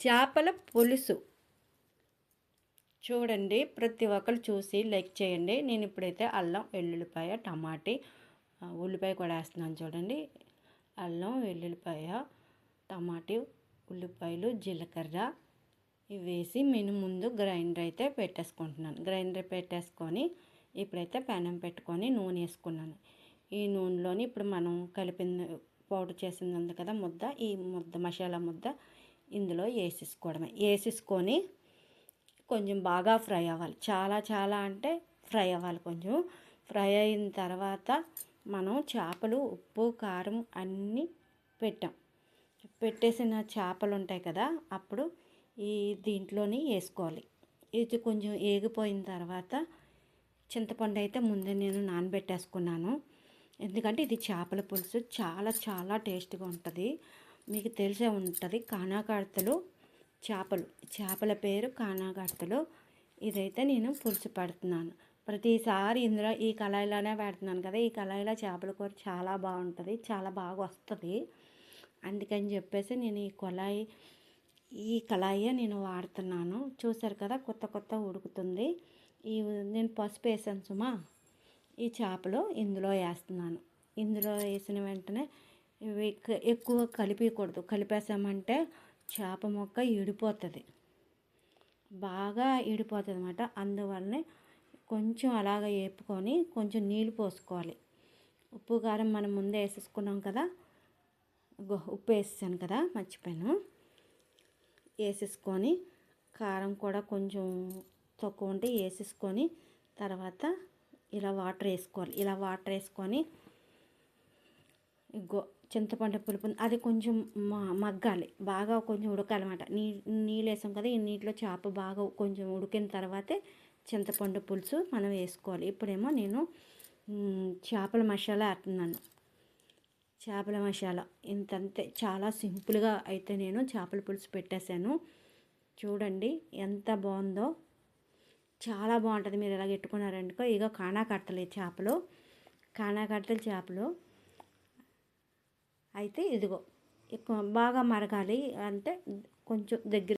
చేపల పులుసు. చూడండి ప్రతి ఒక్కరు చూసి లైక్ చేయండి. నేను ఇప్పుడైతే అల్లం వెల్లుల్లిపాయ టమాటీ ఉల్లిపాయ కూడా వేస్తున్నాను చూడండి. అల్లం వెల్లుల్లిపాయ టమాటీ ఉల్లిపాయలు జీలకర్ర ఇవి వేసి నేను ముందు గ్రైండర్ అయితే పెట్టేసుకుంటున్నాను. గ్రైండర్ పెట్టేసుకొని ఇప్పుడైతే పెనం పెట్టుకొని నూనె వేసుకున్నాను. ఈ నూనెలోని ఇప్పుడు మనం కలిపింది పౌడర్ చేసింది ఉంది కదా ముద్ద ఈ ముద్ద మసాలా ముద్ద ఇందులో వేసేసుకోవడమే. వేసేసుకొని కొంచెం బాగా ఫ్రై అవ్వాలి. చాలా చాలా అంటే ఫ్రై అవ్వాలి కొంచెం. ఫ్రై అయిన తర్వాత మనం చేపలు ఉప్పు కారం అన్నీ పెట్టాం. పెట్టేసిన చేపలు ఉంటాయి కదా అప్పుడు ఈ దీంట్లోని వేసుకోవాలి. ఇది కొంచెం ఏగిపోయిన తర్వాత చింతపండు అయితే ముందే నేను నానబెట్టేసుకున్నాను. ఎందుకంటే ఇది చేపల పులుసు చాలా చాలా టేస్ట్గా ఉంటుంది. మీకు తెలిసే ఉంటుంది కానాకడతలు చేపలు. చేపల పేరు కానాకడతలు ఇదైతే నేను పులుసు పెడుతున్నాను. ప్రతిసారి ఇందులో ఈ కళాయిలోనే పెడుతున్నాను కదా ఈ కళాయిలో చేపల కూర చాలా బాగుంటుంది చాలా బాగా వస్తుంది. అందుకని చెప్పేసి నేను ఈ కొలాయి ఈ కళాయి నేను వాడుతున్నాను. చూసారు కదా కొత్త కొత్త ఉడుకుతుంది. ఈ నేను పసుపు వేసాను సుమా. ఈ చేపలు ఇందులో వేస్తున్నాను. ఇందులో వేసిన వెంటనే ఇవి ఎక్కువ కలిపకూడదు కలిపేసామంటే చేప మొక్క ఇడిపోతుంది. బాగా ఇడిపోతుంది అనమాట అందువల్లనే కొంచెం అలాగ వేపుకొని కొంచెం నీళ్ళు పోసుకోవాలి. ఉప్పు కారం మనం ముందే వేసేసుకున్నాం కదా? ఉప్పు వేసాను కదా? మర్చిపోయాను. వేసేసుకొని కారం కూడా కొంచెం తక్కువ ఉంటే వేసేసుకొని తర్వాత ఇలా వాటర్ వేసుకోవాలి. ఇలా వాటర్ వేసుకొని గో చింతపండు పులుపు అది కొంచెం మగ్గాలి. బాగా కొంచెం ఉడకాలన్నమాట. నీ నీళ్ళు వేసాం కదా ఈ నీటిలో చేప బాగా కొంచెం ఉడికిన తర్వాతే చింతపండు పులుసు మనం వేసుకోవాలి. ఇప్పుడేమో నేను చేపల మసాలా అంటున్నాను చేపల మసాలా ఇంతంతే. చాలా సింపుల్గా అయితే నేను చేపల పులుసు పెట్టేశాను. చూడండి ఎంత బాగుందో. చాలా బాగుంటుంది. మీరు ఎలా పెట్టుకున్నారనుకో ఇక కానా కట్టలే చేపలు. కానా కట్టలు చేపలు. అయితే ఇదిగో బాగా మరగాలి అంటే కొంచెం దగ్గర